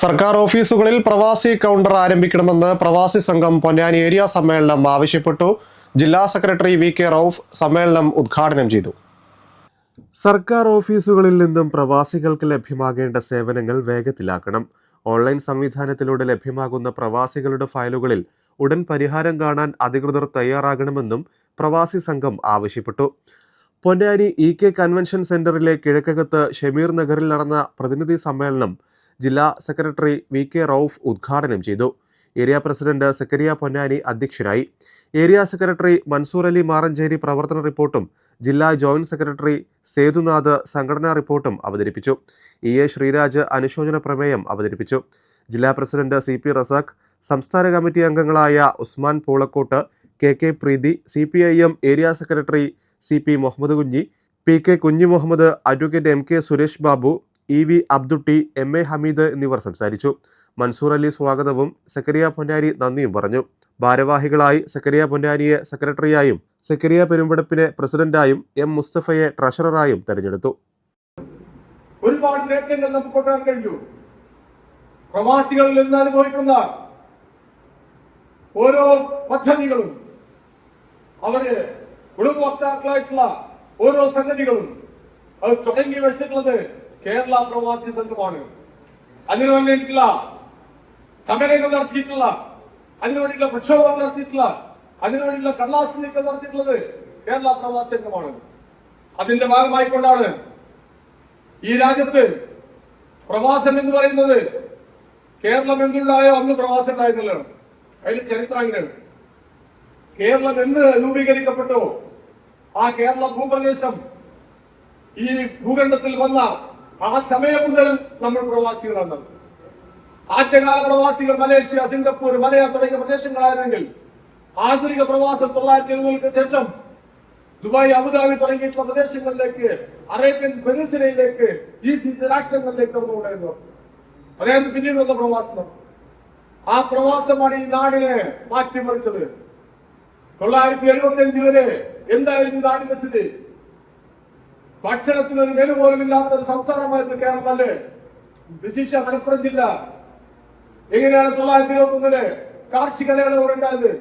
സർക്കാർ ഓഫീസുകളിൽ പ്രവാസി കൗണ്ടർ ആരംഭിക്കണമെന്ന് പ്രവാസി സംഘം പൊന്നാനി ഏരിയ സമ്മേളനം ആവശ്യപ്പെട്ടു. ജില്ലാ സെക്രട്ടറി വി കെ റൌഫ് സമ്മേളനം ഉദ്ഘാടനം ചെയ്തു. സർക്കാർ ഓഫീസുകളിൽ നിന്നും പ്രവാസികൾക്ക് ലഭ്യമാകേണ്ട സേവനങ്ങൾ വേഗത്തിലാക്കണം. ഓൺലൈൻ സംവിധാനത്തിലൂടെ ലഭ്യമാകുന്ന പ്രവാസികളുടെ ഫയലുകളിൽ ഉടൻ പരിഹാരം കാണാൻ അധികൃതർ തയ്യാറാകണമെന്നും പ്രവാസി സംഘം ആവശ്യപ്പെട്ടു. പൊന്നാനി ഇ കെ കൺവെൻഷൻ സെന്ററിലെ കിഴക്കകത്ത് ഷമീർ നഗറിൽ നടന്ന പ്രതിനിധി സമ്മേളനം ജില്ലാ സെക്രട്ടറി വി കെ റൌഫ് ഉദ്ഘാടനം ചെയ്തു. ഏരിയ പ്രസിഡന്റ് സക്കരിയ പൊന്നാനി അധ്യക്ഷനായി. ഏരിയ സെക്രട്ടറി മൻസൂർ അലി മാറഞ്ചേരി പ്രവർത്തന റിപ്പോർട്ടും ജില്ലാ ജോയിന്റ് സെക്രട്ടറി സേതുനാഥ് സംഘടനാ റിപ്പോർട്ടും അവതരിപ്പിച്ചു. ഇ എ ശ്രീരാജ് അനുശോചന പ്രമേയം അവതരിപ്പിച്ചു. ജില്ലാ പ്രസിഡന്റ് സി പി റസാഖ് സംസ്ഥാന കമ്മിറ്റി അംഗങ്ങളായ Usman Poolakkode K K Preethi C P I M area secretary C P Muhammad Kunhi P K Kunhi Muhammad advocate M K Suresh Babu E V Abdutty M A Hameed എന്നിവർ സംസാരിച്ചു. മൻസൂർ അലി സ്വാഗതവും സക്കരിയ പൊന്നാരി നന്ദിയും പറഞ്ഞു. ഭാരവാഹികളായി സക്കരിയ പൊന്നാനിയെ സെക്രട്ടറിയായും സക്കരിയ പെരുമ്പടപ്പിനെ പ്രസിഡന്റായും M മുസ്തഫയെ ട്രഷററായും തെരഞ്ഞെടുത്തു. ഒരുപാട് നേട്ടങ്ങൾ നമുക്ക് കൊണ്ടുവരാൻ കഴിഞ്ഞു. പ്രവാസികളിൽ നിന്ന് അനുഭവിക്കുന്ന ഓരോ പദ്ധതികളും അവർ ഗുണഭോക്താക്കളായിട്ടുള്ള ഓരോ സംഗതികളും അത് തുടങ്ങി വെച്ചിട്ടുള്ളത് കേരള പ്രവാസി സംഘമാണ്. അതിനു വേണ്ടിയിട്ടുള്ള സമരങ്ങൾ നടത്തിയിട്ടുള്ള അതിനുവേണ്ടിയിട്ടുള്ള പ്രക്ഷോഭം നടത്തിയിട്ടുള്ള അതിനുവേണ്ടിയിട്ടുള്ള കടലാസ് നീക്കം നടത്തിയിട്ടുള്ളത് കേരള പ്രവാസി സംഘമാണ്. അതിന്റെ ഭാഗമായിക്കൊണ്ടാണ് ഈ രാജ്യത്ത് പ്രവാസം എന്ന് പറയുന്നത് കേരളം എന്തുണ്ടായോ അന്ന് പ്രവാസം ഉണ്ടായിരുന്നല്ലോ അതിന് ചരിത്രം അങ്ങനെയാണ് കേരളം എന്ന് രൂപീകരിക്കപ്പെട്ടോ ആ കേരള ഭൂപ്രദേശം ഈ ഭൂഖണ്ഡത്തിൽ വന്ന ആ സമയം മുതൽ നമ്മൾ പ്രവാസികളാണ് ആദ്യകാല പ്രവാസികൾ മലേഷ്യ സിംഗപ്പൂർ മലയ തുടങ്ങിയ പ്രദേശങ്ങളായിരുന്നെങ്കിൽ ആധുനിക പ്രവാസം തൊള്ളായിരത്തി എഴുപതുകൾക്ക് ശേഷം ദുബായ് അബുദാബി തുടങ്ങിയിട്ടുള്ള പ്രദേശങ്ങളിലേക്ക് അറേബ്യൻ പെനിൻസുലയിലേക്ക് ഈ സി രാഷ്ട്രങ്ങളിലേക്ക് കടന്നുകൊണ്ടായിരുന്നു അദ്ദേഹം പിന്നീട് വന്ന പ്രവാസം. ആ പ്രവാസമാണ് ഈ നാടിനെ മാറ്റിമറിച്ചത്. തൊള്ളായിരത്തി എഴുപത്തി അഞ്ച് വരെ എന്തായിരുന്നു നാടിന്റെ സ്ഥിതി? ഭക്ഷണത്തിന് ഒരു വില പോലും ഇല്ലാത്ത ഒരു സംസ്ഥാനമായിരുന്നു കേരളം അല്ലെ വിശിഷ്ട മലപ്പുറം ജില്ല. എങ്ങനെയാണ് തൊള്ളായിരത്തി ഇരുപത്തി ഒന്നിൽ കാർഷിക ലേലം ഉണ്ടായത്?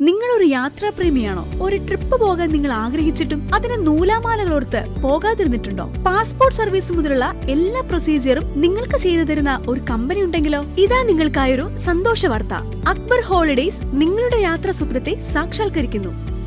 നിങ്ങളൊരു യാത്രാപ്രേമിയാണോ? ഒരു ട്രിപ്പ് പോകാൻ നിങ്ങൾ ആഗ്രഹിച്ചിട്ടും അതിന് നൂലാമാലകളോർത്ത് പോകാതിരുന്നിട്ടുണ്ടോ? പാസ്പോർട്ട് സർവീസ് മുതലുള്ള എല്ലാ പ്രൊസീജിയറും നിങ്ങൾക്ക് ചെയ്തു തരുന്ന ഒരു കമ്പനി ഉണ്ടെങ്കിലോ? ഇതാ നിങ്ങൾക്കായൊരു സന്തോഷ വാർത്ത അക്ബർ ഹോളിഡേസ് നിങ്ങളുടെ യാത്രാ സ്വപ്നത്തെ സാക്ഷാത്കരിക്കുന്നു.